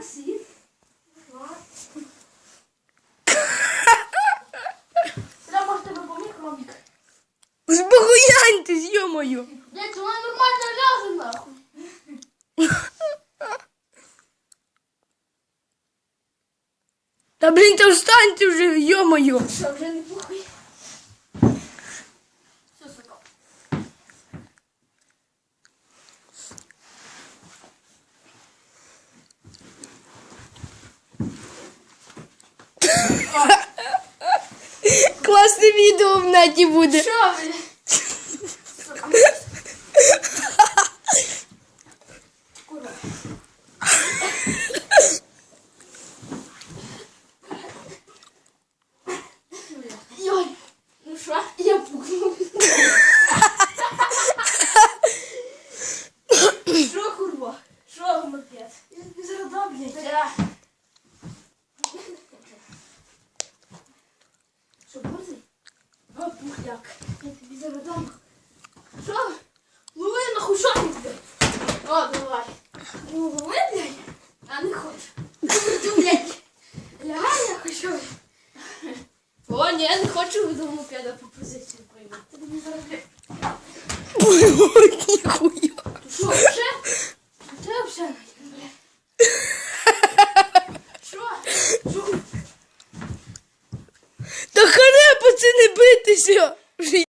таксі. Сюда може тебе мамік. Збогуляньте, йомою. Блять, вона нормально ляже нахуй. Та блін, та встаньте вже, йомою. Що, вже не похуй. Класне відео в неті буде. Що, блядь? Сука. Курва. Йой, ну що, я пукнув. Що, курва? Що, мопед? Я тобі зараз дам, блядь. Пухляк. Я тобі зараз дам. Що? Лови на хушаник, блядь. О, давай. Ну, лови, блядь. А не хочу. Ну, блядь. Лягай, я хочу. О, ні, не хочу до мопеда пропозицію приймати. Ти мені зараз, блядь. Ой, ніхуя. Ти що, вже? Ти вже, блядь. Що? Що? Та пацани, битися.